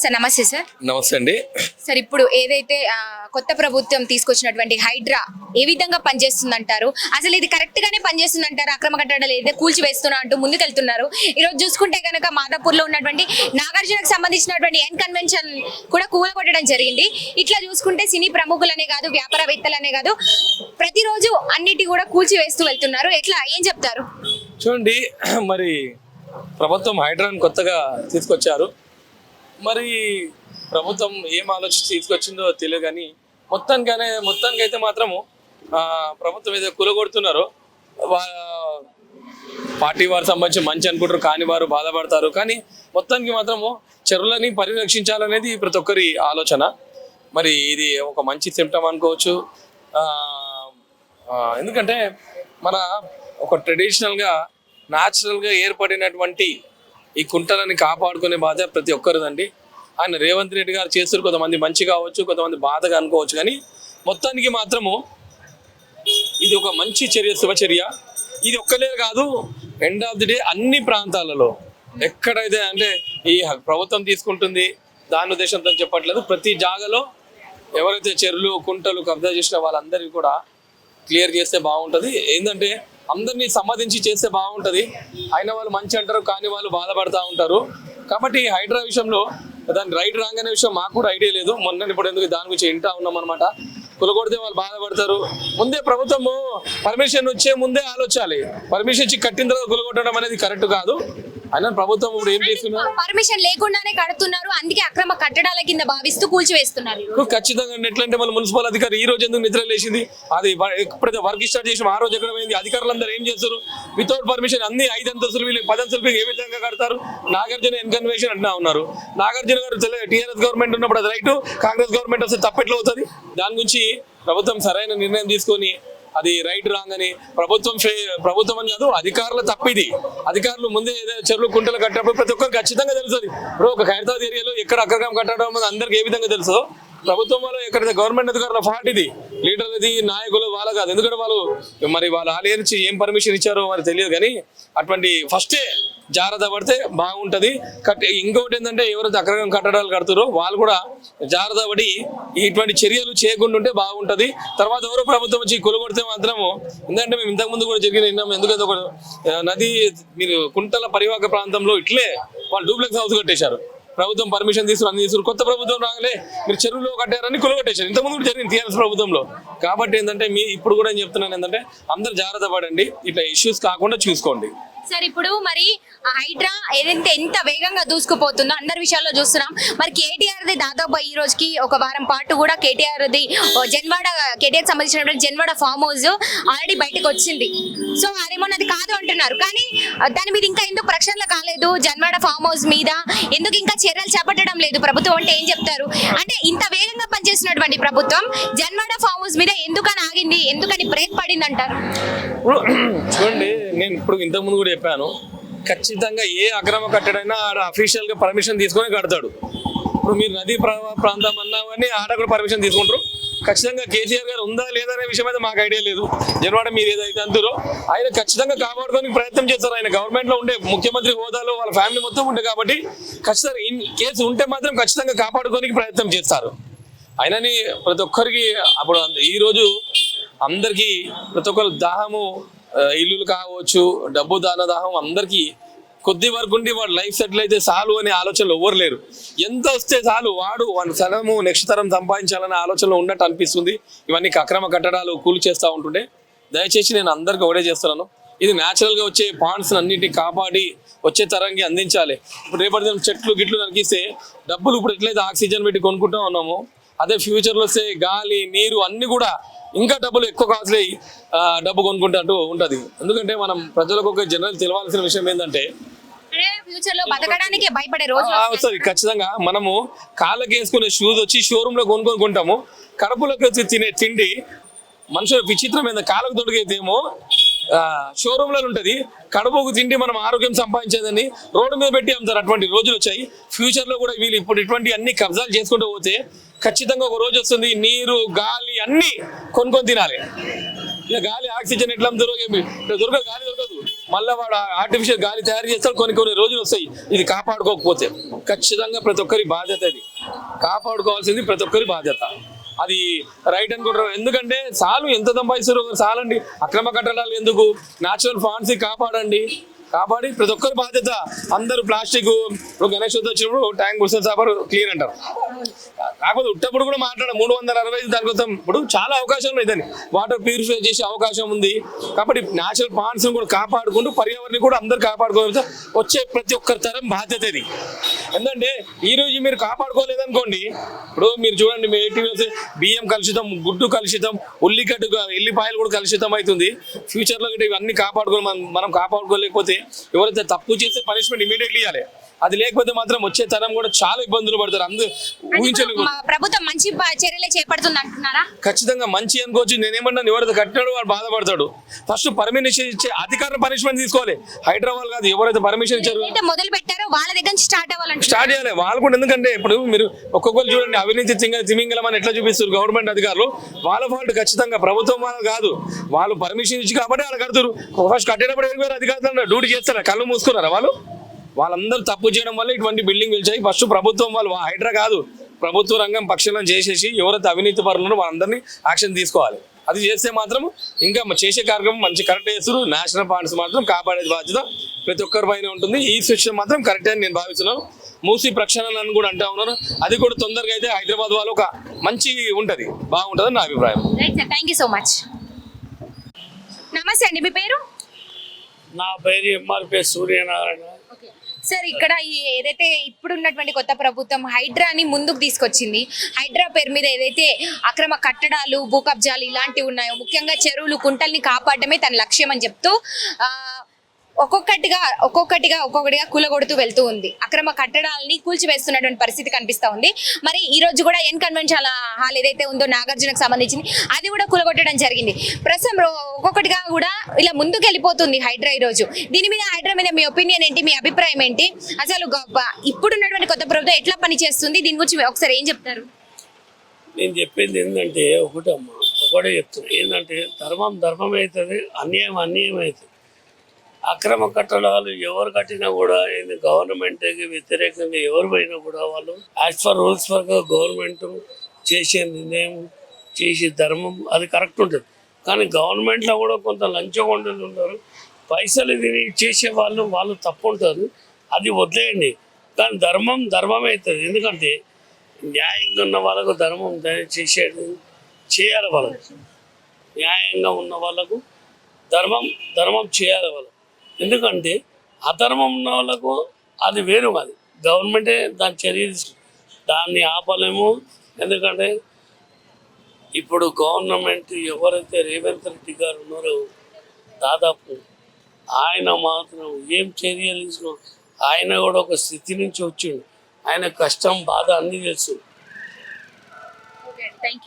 Sir నమస్తే sir. నమస్తే అండి. సార్ ఇప్పుడు ఏదైతే కొత్త ప్రభుత్వం తీసుకొచ్చినటువంటి హైడ్రా ఏ విధంగా పనిచేస్తుందంటారు? అసలు ఇది కరెక్ట్ గానే పనిచేస్తుందంటారు? అక్రమ కట్టడాలు ఏదైతే కూల్చివేస్తున్నా అంటూ ముందుకెళ్తున్నారు. ఈ రోజు చూసుకుంటే కనుక మాదాపూర్లో ఉన్నటువంటి నాగార్జునకు సంబంధించినటువంటి ఎన్ కన్వెన్షన్ కూడా కూలగొట్టడం జరిగింది. ఇట్లా చూసుకుంటే సినీ ప్రముఖులనే కాదు వ్యాపారవేత్తలనే కాదు ప్రతిరోజు అన్నిటి కూడా కూల్చివేస్తూ వెళ్తున్నారు. ఎట్లా? ఏం చెప్తారు? చూడండి మరి ప్రభుత్వం హైడ్రాన్ కొత్తగా తీసుకొచ్చారు. మరి ప్రభుత్వం ఏం ఆలోచించి తీసుకొచ్చిందో తెలియదు కానీ మొత్తానికనే మొత్తానికి అయితే మాత్రము ప్రభుత్వం ఏదో కూలగొడుతున్నారో పార్టీ వారు సంబంధించి మంచి అనుకుంటారు కాని వారు బాధపడతారు. కానీ మొత్తానికి మాత్రము చెరువులని పరిరక్షించాలనేది ప్రతి ఒక్కరి ఆలోచన. మరి ఇది ఒక మంచి సిమ్టమ్ అనుకోవచ్చు. ఎందుకంటే మన ఒక ట్రెడిషనల్గా న్యాచురల్గా ఏర్పడినటువంటి ఈ కుంటలని కాపాడుకునే బాధ్యత ప్రతి ఒక్కరిదండి. ఆయన రేవంత్ రెడ్డి గారు చేస్తారు కొంతమంది మంచి కావచ్చు కొంతమంది బాధగా అనుకోవచ్చు కానీ మొత్తానికి మాత్రము ఇది ఒక మంచి చర్య శుభచర్య ఇది ఒక్కలే కాదు ఎండ్ ఆఫ్ ది డే అన్ని ప్రాంతాలలో ఎక్కడైతే అంటే ఈ ప్రభుత్వం తీసుకుంటుంది దాని ఉద్దేశంతో చెప్పట్లేదు ప్రతి జాగలో ఎవరైతే చెరువులు కుంటలు కబ్జా చేసిన వాళ్ళందరికీ కూడా క్లియర్ చేస్తే బాగుంటుంది. ఏంటంటే అందరినీ సమ్మతించి చేస్తే బాగుంటుంది. అయిన వాళ్ళు మంచి అంటారు కానీ వాళ్ళు బాధపడతా ఉంటారు. కాబట్టి హైడ్రా విషయంలో దాని రైట్ రాంగ్ అనే విషయం మాకు కూడా ఐడియా లేదు. మొన్న ఇప్పుడు ఎందుకు దాని గురించి వింటా ఉన్నాం అనమాట కులగొడితే వాళ్ళు బాధపడతారు. ముందే ప్రభుత్వము పర్మిషన్ వచ్చే ముందే ఆలోచాలి పర్మిషన్ ఇచ్చి కట్టిన తర్వాత కులగొట్టడం అనేది కరెక్ట్ కాదు. అయినా ప్రభుత్వం ఇప్పుడు ఏం చేస్తున్నారు? పర్మిషన్ లేకుండానే కడుతున్నారు. అందుకే అక్రమ కట్టడాల కింద భావిస్తూ కూల్చివేస్తున్నారు. ఖచ్చితంగా ఎట్లంటే మన మున్సిపల్ అధికారి ఈ రోజు ఎందుకు నిద్ర లేచింది? అది ఎప్పుడైతే వర్క్ స్టార్ట్ చేసి ఆ రోజు ఎక్కడ పోయింది? అధికారులందరూ ఏం చేస్తారు వితౌట్ పర్మిషన్ అన్ని ఐదు అంతస్తులు వీళ్ళు పది అంతస్తులు ఏ విధంగా కడతారు? నాగార్జున ఎన్కన్వేషన్ అంటున్నా ఉన్నారు. నాగార్జున గారు టీఆర్ఎస్ గవర్నమెంట్ ఉన్నప్పుడు అది రైట్ కాంగ్రెస్ గవర్నమెంట్ వస్తే తప్పెట్లో అవుతుంది? దాని గురించి ప్రభుత్వం సరైన నిర్ణయం తీసుకొని అది రైట్ రాంగ్ అని ప్రభుత్వం ప్రభుత్వం అని కాదు అధికారుల తప్పిది. అధికారులు ముందే ఏదైనా చెరువులు కుంటలు కట్టినప్పుడు ప్రతి ఒక్కరు ఖచ్చితంగా తెలుస్తుంది. ఇప్పుడు ఒక హైదరాబాద్ ఏరియాలో ఎక్కడ అక్రమం కట్టడం అనేది అందరికి ఏ విధంగా తెలుసు ప్రభుత్వం వాళ్ళు ఎక్కడ గవర్నమెంట్ అధికారుల ఫాల్ట్ ఇది లీడర్లది నాయకులు వాళ్ళ కాదు. ఎందుకంటే వాళ్ళు మరి వాళ్ళ ఆలయ నుంచి ఏం పర్మిషన్ ఇచ్చారో మరి తెలియదు కానీ అటువంటి ఫస్టే జాగ్రత్త పడితే బాగుంటుంది. కట్ ఇంకొకటి ఏంటంటే ఎవరైతే అక్రమం కట్టడాలు కడుతారో వాళ్ళు కూడా జాగ్రత్త పడి ఇటువంటి చర్యలు చేయకుండా ఉంటే బాగుంటుంది. తర్వాత ఎవరో ప్రభుత్వం వచ్చి కొలుగొడితే మాత్రము ఎందుకంటే మేము ఇంతకుముందు కూడా జరిగిన విన్నాము ఎందుకంటే ఒక నది మీరు కుంటల పరివాహక ప్రాంతంలో ఇట్లే వాళ్ళు డూప్లెక్స్ హౌస్ కట్టేశారు. ప్రభుత్వం పర్మిషన్ తీసుకుని అన్ని తీసుకుని కొత్త ప్రభుత్వం రాగలే మీరు చెరువులో కట్టారని కొలగొట్టేశారు. ఇంతకుముందు కూడా జరిగింది టీఆర్ఎస్ ప్రభుత్వంలో. కాబట్టి ఏంటంటే మీ ఇప్పుడు కూడా నేను చెప్తున్నాను ఏంటంటే అందరు జాగ్రత్త పడండి. ఇట్లా ఇష్యూస్ కాకుండా చూసుకోండి. సార్ ఇప్పుడు మరి హైడ్రా ఏదైతే ఎంత వేగంగా దూసుకుపోతుందో అందరి విషయాల్లో చూస్తున్నాం. మరి కేటీఆర్ ది దాదాపు ఈ రోజుకి ఒక వారం పాటు కూడా కేటీఆర్ ది జన్వాడ కేటీఆర్ సంబంధించినటువంటి జన్వాడ ఫామ్ హౌస్ ఆల్రెడీ బయటకు వచ్చింది. సో అదేమో అది కాదు అంటున్నారు. కానీ దాని మీద ఇంకా ఎందుకు ప్రక్షాళన కాలేదు? జన్వాడ ఫామ్ హౌస్ మీద ఎందుకు ఇంకా చర్యలు చేపట్టడం లేదు? ప్రభుత్వం అంటే ఏం చెప్తారు? అంటే ఇంత వేగంగా పనిచేస్తున్నటువంటి ప్రభుత్వం జన్వాడ ఫామ్ హౌస్ మీద ఎందుకని ఆగింది? ఎందుకని బ్రేక్ పడింది అంటారు చూడండి నేను ఇప్పుడు ఇంతకు ముందు కూడా చెప్పాను ఖచ్చితంగా ఏ అక్రమ కట్టడైనా ఆడ అఫీషియల్గా పర్మిషన్ తీసుకొని కడతాడు. ఇప్పుడు మీరు నదీ ప్రవా ప్రాంతం అన్నామని ఆడ కూడా పర్మిషన్ తీసుకుంటారు. ఖచ్చితంగా కేసీఆర్ గారు ఉందా లేదా అనే విషయం అయితే మాకు ఐడియా లేదు. జనవాడ మీరు ఏదైతే అందులో ఆయన ఖచ్చితంగా కాపాడుకోవడానికి ప్రయత్నం చేస్తారు. ఆయన గవర్నమెంట్లో ఉండే ముఖ్యమంత్రి హోదాలో వాళ్ళ ఫ్యామిలీ మొత్తం ఉండే కాబట్టి ఖచ్చితంగా ఇన్ కేసు ఉంటే మాత్రం ఖచ్చితంగా కాపాడుకోవడానికి ప్రయత్నం చేస్తారు. ఆయనని ప్రతి ఒక్కరికి అప్పుడు ఈరోజు అందరికీ ప్రతి ఒక్కరు దాహము ఇల్లులు కావచ్చు డబ్బు దాన దాహం అందరికీ కొద్ది వరకు ఉండి వాడు లైఫ్ సెటిల్ అయితే చాలు అనే ఆలోచనలు ఎవరు లేరు. ఎంత వస్తే చాలు వాడు వాడి తనము నెక్స్ట్ తరం సంపాదించాలనే ఆలోచనలో ఉన్నట్టు అనిపిస్తుంది. ఇవన్నీ అక్రమ కట్టడాలు కూలి చేస్తూ ఉంటుండే. దయచేసి నేను అందరికీ ఒకటే చేస్తున్నాను. ఇది న్యాచురల్గా వచ్చే పాండ్స్ అన్నింటినీ కాపాడి వచ్చే తరంకి అందించాలి. ఇప్పుడు రేపటి చెట్లు గిట్లు నరికిస్తే డబ్బులు ఇప్పుడు ఎట్లయితే ఆక్సిజన్ పెట్టి కొనుక్కుంటా ఉన్నామో అదే ఫ్యూచర్లో వస్తే గాలి నీరు అన్నీ కూడా ఇంకా డబ్బులు ఎక్కువ కాస్ట్లీ డబ్బు కొనుక్కుంటూ ఉంటుంది. ఎందుకంటే మనం ప్రజలకు ఒక జనరల్ తెలవాల్సిన విషయం ఏంటంటే అంటే ఫ్యూచర్లో బతకడానికి భయపడే రోజు ఆ, వస్తుంది ఖచ్చితంగా. మనము కాళ్ళకి వేసుకునే షూస్ వచ్చి షోరూమ్లో కొనుక్కొని కొంటాము. కడుపులోకి వచ్చి తినే తిండి మనుషులు విచిత్రమైన కాళ్ళకు తొడిగైతేమో షోరూమ్లో ఉంటది. కడుపుకు తిండి మనం ఆరోగ్యం సంపాదించేదని రోడ్డు మీద పెట్టి అమ్ముతారు అటువంటి రోజులు వచ్చాయి. ఫ్యూచర్లో కూడా వీళ్ళు ఇప్పుడు ఇటువంటి అన్ని కబ్జాలు చేసుకుంటూ పోతే ఖచ్చితంగా ఒక రోజు వస్తుంది. నీరు గాలి అన్ని కొనుక్కొని తినాలి. ఇక గాలి ఆక్సిజన్ ఎట్లా దొరకేమి ఏమి? దొరకదు గాలి దొరకదు. మళ్ళీ వాడు ఆర్టిఫిషియల్ గాలి తయారు చేస్తాడు. కొన్ని కొన్ని రోజులు వస్తాయి. ఇది కాపాడుకోకపోతే ఖచ్చితంగా ప్రతి ఒక్కరి బాధ్యత ఇది. కాపాడుకోవాల్సింది ప్రతి ఒక్కరి బాధ్యత. అది రైట్ అనుకుంటారు. ఎందుకంటే చాలు ఎంత సంపాదిస్తారు చాలండి అక్రమ కట్టడాలు ఎందుకు? న్యాచురల్ ఫాండ్స్ కాపాడండి. కాబట్టి ప్రతి ఒక్కరి బాధ్యత అందరూ ప్లాస్టిక్ గణేష్ చవితి వచ్చినప్పుడు ట్యాంక్ గుడిసిన చేపలు క్లీన్ అంటారు. కాకపోతే ఉట్టప్పుడు కూడా మాట్లాడ మూడు వందల అరవై ఐదు దానికోసం ఇప్పుడు చాలా అవకాశాలు ఉన్నాయి దాన్ని వాటర్ ప్యూరిఫై చేసే అవకాశం ఉంది. కాబట్టి న్యాచురల్ పాండ్స్ కూడా కాపాడుకుంటూ పర్యావరణం కూడా అందరు కాపాడుకోవచ్చు వచ్చే ప్రతి ఒక్కరి తరం బాధ్యత ఇది. ఎందుకంటే ఈ రోజు మీరు కాపాడుకోలేదనుకోండి ఇప్పుడు మీరు చూడండి మీ ఏటీవీ బియ్యం కలుషితం గుడ్డు కలుషితం ఉల్లిగడ్డు ఎల్లిపాయలు కూడా కలుషితం అవుతుంది. ఫ్యూచర్లో ఇవన్నీ కాపాడుకోవాలి మనం మనం కాపాడుకోలేకపోతే ఎవరైతే తప్పు చేస్తే పనిష్మెంట్ ఇమీడియట్లీ ఇవ్వాలి. అది లేకపోతే మాత్రం వచ్చే తరం కూడా చాలా ఇబ్బందులు పడతారు. అందరూ ఊహించలేదు ప్రభుత్వం మంచి చర్యలే చేపడుతుంది అంటున్నారా? ఖచ్చితంగా మంచి అనుకోవచ్చు. నేనేమన్నా ఎవరైతే కట్టినాడో వాడు బాధపడతాడు. ఫస్ట్ పర్మిషన్ ఇచ్చే అధికారులు పనిష్మెంట్ తీసుకోవాలి. హైదరాబాద్ కాదు ఎవరైతే పర్మిషన్ ఇచ్చారు మొదలు పెట్టారో వాళ్ళ దగ్గర నుంచి స్టార్ట్ అవ్వాలంటే స్టార్ట్ చేయాలి. వాళ్ళు కూడా ఎందుకంటే ఇప్పుడు మీరు ఒక్కొక్కరు చూడండి అవినీతి తిమింగలం అని ఎట్లా చూపిస్తారు గవర్నమెంట్ అధికారులు. వాళ్ళ ఫాల్ట్ ఖచ్చితంగా ప్రభుత్వం వాళ్ళు కాదు. వాళ్ళు పర్మిషన్ ఇచ్చి కాబట్టి వాళ్ళు కడతారు. ఫస్ట్ కట్టేటప్పుడు ఎవరు అధికారులు డ్యూటీ చేస్తారా? కళ్ళు మూసుకున్నారా వాళ్ళు? వాళ్ళందరూ తప్పు చేయడం వల్ల ఇటువంటి బిల్డింగ్ వచ్చాయి ఫస్ట్ ప్రభుత్వం వాళ్ళు హైడ్రా కాదు. ప్రభుత్వ రంగం పక్షంలో చేసేసి ఎవరైతే అవినీతి పరులను వాళ్ళందరినీ యాక్షన్ తీసుకోవాలి. అది చేస్తే మాత్రం ఇంకా చేసే కార్యక్రమం మంచి కరెక్ట్ చేస్తారు నేషనల్ పార్ట్స్ మాత్రం కాపాడే బాధ్యత ప్రతి ఒక్కరి పైన ఉంటుంది. ఈ శిక్షణ మాత్రం కరెక్ట్ అని నేను భావిస్తున్నాను. మూసి ప్రక్షాళన అని కూడా అంటా ఉన్నారు. అది కూడా తొందరగా అయితే హైదరాబాద్ వాళ్ళు ఒక మంచి ఉంటది. బాగుంటదని నా అభిప్రాయం. Right sir thank you so much నమస్తే అండి. మీ పేరు? నా పేరు ఎంఆర్పి సూర్యనారాయణ. సార్ ఇక్కడ ఈ ఏదైతే ఇప్పుడు ఉన్నటువంటి కొత్త ప్రభుత్వం హైడ్రాని ముందుకు తీసుకొచ్చింది హైడ్రా పేరు మీద ఏదైతే అక్రమ కట్టడాలు భూకబ్జాలు ఇలాంటివి ఉన్నాయో ముఖ్యంగా చెరువులు కుంటల్ని కాపాడటమే తన లక్ష్యం అని చెప్తూ ఆ, ఒక్కొక్కటిగా ఒక్కొక్కటిగా ఒక్కొక్కటిగా కూలగొడుతూ వెళ్తూ ఉంది. అక్రమ కట్టడాలని కూల్చివేస్తున్నటువంటి పరిస్థితి కనిపిస్తూ ఉంది. మరి ఈ రోజు కూడా ఎన్ కన్వెన్షన్ హాల్ ఏదైతే ఉందో నాగార్జునకు సంబంధించింది అది కూడా కూలగొట్టడం జరిగింది. ప్రస్తుతం రో- ఒక్కొక్కటిగా కూడా ఇలా ముందుకు వెళ్ళిపోతుంది హైడ్రా ఈ రోజు. దీని మీద హైడ్రా మీద మీ ఒపీనియన్ ఏంటి? మీ అభిప్రాయం ఏంటి? అసలు గొప్ప ఇప్పుడున్నటువంటి కొత్త ప్రభుత్వం ఎట్లా పనిచేస్తుంది? దీని గురించి ఒకసారి ఏం చెప్తారు? నేను చెప్పింది ఏంటంటే ఒకటమ్మా ఒకటే చెప్తున్నా. ఏంటంటే ధర్మం ధర్మం అవుతుంది అన్యాయం అన్యాయం అవుతుంది. అక్రమ కట్టడాలు ఎవరు కట్టినా కూడా ఏంది గవర్నమెంట్కి వ్యతిరేకంగా ఎవరు పోయినా కూడా వాళ్ళు as per rules per government చేసే నిర్ణయం చేసే ధర్మం అది కరెక్ట్ ఉంటుంది. కానీ గవర్నమెంట్లో కూడా కొంత లంచగొండలు ఉంటారు పైసలు తిని చేసే వాళ్ళు వాళ్ళు తప్పు ఉంటారు అది వదిలేయండి. కానీ ధర్మం ధర్మం అవుతుంది. ఎందుకంటే న్యాయంగా ఉన్న వాళ్ళకు ధర్మం చేసేది చేయాలి వాళ్ళకు. న్యాయంగా ఉన్న వాళ్ళకు ధర్మం ధర్మం చేయాలి వాళ్ళు ఎందుకంటే అధర్మం ఉన్న వాళ్ళకు అది వేరు అది గవర్నమెంటే దాని చర్య దాన్ని ఆపలేము. ఎందుకంటే ఇప్పుడు గవర్నమెంట్ ఎవరైతే రేవంత్ రెడ్డి గారు ఉన్నారో దాదాపు ఆయన మాత్రం ఏం చర్యలు తీసుకో ఆయన కూడా ఒక స్థితి నుంచి వచ్చిండు. ఆయన కష్టం బాధ అన్నీ తెలుసు.